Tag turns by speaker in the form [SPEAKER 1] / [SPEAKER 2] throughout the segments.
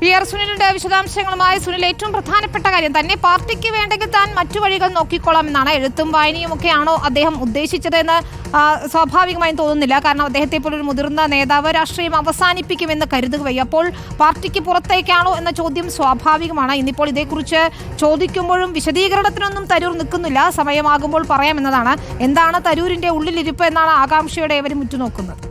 [SPEAKER 1] P R സുനിലിന്റെ വിശദാംശങ്ങളുമായി സുനിൽ ഏറ്റവും പ്രധാനപ്പെട്ട കാര്യം തന്നെ പാർട്ടിക്ക് വേണ്ടെങ്കിൽ താൻ മറ്റു വഴികൾ നോക്കിക്കോളാം എന്നാണ് എഴുത്തും വായനയും ഒക്കെയാണോ അദ്ദേഹം ഉദ്ദേശിച്ചതെന്ന് സ്വാഭാവികമായും തോന്നുന്നില്ല. കാരണം അദ്ദേഹത്തെ പോലൊരു മുതിർന്ന നേതാവ് രാഷ്ട്രീയം അവസാനിപ്പിക്കുമെന്ന് കരുതുകയും അപ്പോൾ പാർട്ടിക്ക് പുറത്തേക്കാണോ എന്ന ചോദ്യം സ്വാഭാവികമാണ്. ഇന്നിപ്പോൾ ഇതേക്കുറിച്ച് ചോദിക്കുമ്പോഴും വിശദീകരണത്തിനൊന്നും തരൂർ നിൽക്കുന്നില്ല. സമയമാകുമ്പോൾ പറയാമെന്നതാണ്. എന്താണ് തരൂരിന്റെ ഉള്ളിലിരിപ്പ് എന്നാണ് ആകാംക്ഷയോടെ ഏവരും ഉറ്റുനോക്കുന്നത്.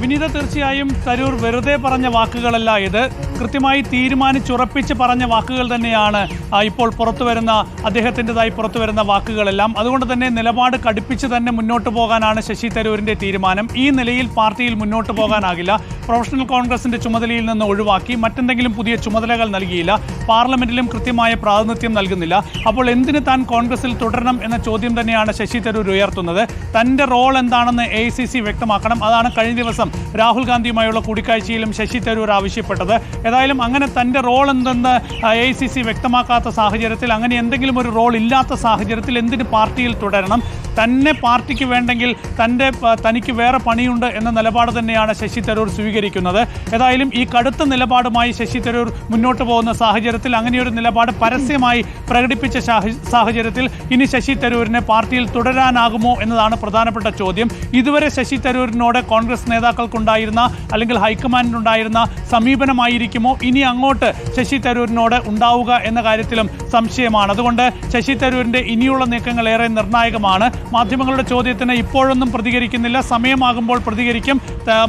[SPEAKER 2] വിനീത തീർച്ചയായും തരൂർ വെറുതെ പറഞ്ഞ വാക്കുകളല്ല ഇത്. കൃത്യമായി തീരുമാനിച്ചുറപ്പിച്ച് പറഞ്ഞ വാക്കുകൾ തന്നെയാണ് ഇപ്പോൾ പുറത്തു വരുന്ന അദ്ദേഹത്തിന്റെതായി പുറത്തു വരുന്ന വാക്കുകളെല്ലാം. അതുകൊണ്ട് തന്നെ നിലപാട് കടുപ്പിച്ച് തന്നെ മുന്നോട്ട് പോകാനാണ് ശശി തരൂരിന്റെ തീരുമാനം. ഈ നിലയിൽ പാർട്ടിയിൽ മുന്നോട്ട് പോകാനാകില്ല. പ്രൊഫഷണൽ കോൺഗ്രസിന്റെ ചുമതലയിൽ നിന്ന് ഒഴിവാക്കി മറ്റെന്തെങ്കിലും പുതിയ ചുമതലകൾ നൽകിയില്ല. പാർലമെന്റിലും കൃത്യമായ പ്രാതിനിധ്യം നൽകുന്നില്ല. അപ്പോൾ എന്തിന് താൻ കോൺഗ്രസിൽ തുടരണം എന്ന ചോദ്യം തന്നെയാണ് ശശി തരൂർ ഉയർത്തുന്നത്. തന്റെ റോൾ എന്താണെന്ന് എ വ്യക്തമാക്കണം. അതാണ് കഴിഞ്ഞ ദിവസം രാഹുൽ ഗാന്ധിയുമായുള്ള കൂടിക്കാഴ്ചയിലും ശശി തരൂർ ആവശ്യപ്പെട്ടത്. ഏതായാലും അങ്ങനെ തന്റെ റോൾ എന്തെന്ന് എ വ്യക്തമാക്കാത്ത സാഹചര്യത്തിൽ അങ്ങനെ എന്തെങ്കിലും ഒരു റോൾ ഇല്ലാത്ത സാഹചര്യത്തിൽ എന്തിന് പാർട്ടിയിൽ തുടരണം? തന്നെ പാർട്ടിക്ക് വേണ്ടെങ്കിൽ തന്റെ തനിക്ക് വേറെ പണിയുണ്ട് എന്ന നിലപാട് തന്നെയാണ് ശശി തരൂർ സ്വീകരിക്കുന്നത്. ഏതായാലും ഈ കടുത്ത നിലപാടുമായി ശശി തരൂർ മുന്നോട്ട് പോകുന്ന സാഹചര്യത്തിൽ അങ്ങനെയൊരു നിലപാട് പരസ്യമായി പ്രകടിപ്പിച്ച സാഹ- സാഹചര്യത്തിൽ ഇനി ശശി തരൂരിനെ പാർട്ടിയിൽ തുടരാനാകുമോ എന്നതാണ് പ്രധാനപ്പെട്ട ചോദ്യം. ഇതുവരെ ശശി തരൂരിനോട് കോൺഗ്രസ് നേതാക്കൾക്കുണ്ടായിരുന്ന അല്ലെങ്കിൽ ഹൈക്കമാൻഡിനുണ്ടായിരുന്ന സമീപനമായിരിക്കുമോ? ഇനി അങ്ങോട്ട് ശശി തരൂരിനോട് ഉണ്ടാവുക എന്ന കാര്യത്തിലും സംശയമാണ്. അതുകൊണ്ട് ശശി തരൂരിന്റെ ഇനിയുള്ള നീക്കങ്ങൾ ഏറെ നിർണായകമാണ്. മാധ്യമങ്ങളുടെ ചോദ്യത്തിന് ഇപ്പോഴൊന്നും പ്രതികരിക്കുന്നില്ല. സമയമാകുമ്പോൾ പ്രതികരിക്കും.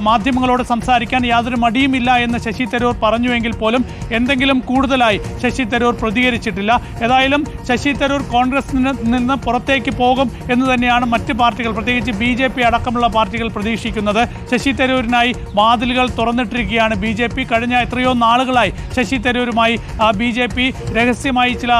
[SPEAKER 2] മാധ്യമങ്ങളോട് സംസാരിക്കാൻ യാതൊരു മടിയുമില്ല എന്ന് ശശി തരൂർ പറഞ്ഞുവെങ്കിൽ പോലും എന്തെങ്കിലും കൂടുതലായി ശശി തരൂർ പ്രതികരിച്ചിട്ടില്ല. ഏതായാലും ശശി തരൂർ കോൺഗ്രസിന് നിന്ന് പുറത്തേക്ക് പോകും എന്ന് തന്നെയാണ് മറ്റ് പാർട്ടികൾ പ്രത്യേകിച്ച് ബി ജെ പി അടക്കമുള്ള പാർട്ടികൾ പ്രതീക്ഷിക്കുന്നത്. ശശി തരൂരിനായി വാതിലുകൾ തുറന്നിട്ടിരിക്കുകയാണ് ബി ജെ പി. കഴിഞ്ഞ എത്രയോ നാളുകളായി ശശി തരൂരുമായി ബി ജെ പി രഹസ്യമായി ചില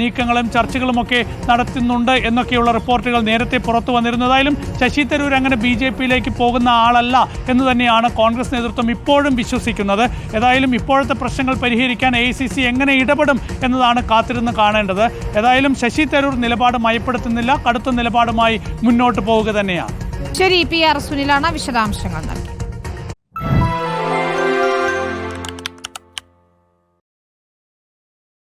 [SPEAKER 2] നീക്കങ്ങളും ചർച്ചകളുമൊക്കെ നടത്തുന്നുണ്ട് എന്നൊക്കെയുള്ള റിപ്പോർട്ടുകൾ നേരത്തെ പുറത്തു വന്നിരുന്നതായാലും ശശി തരൂർ അങ്ങനെ ബി ജെ പിയിലേക്ക് പോകുന്ന ആളല്ല എന്ന് തന്നെയാണ് കോൺഗ്രസ് നേതൃത്വം ഇപ്പോഴും വിശ്വസിക്കുന്നത്. ഏതായാലും ഇപ്പോഴത്തെ പ്രശ്നങ്ങൾ പരിഹരിക്കാൻ എ എങ്ങനെ ഇടപെടും എന്നതാണ് കാത്തിരുന്ന് കാണേണ്ടത്. ഏതായാലും ശശി തരൂർ നിലപാട് മയപ്പെടുത്തുന്നില്ല കടുത്ത നിലപാടുമായി മുന്നോട്ട് പോവുക തന്നെയാണ്.
[SPEAKER 1] ശരി പി ആർ സുനിലാണ് വിശദാംശങ്ങൾ നൽകി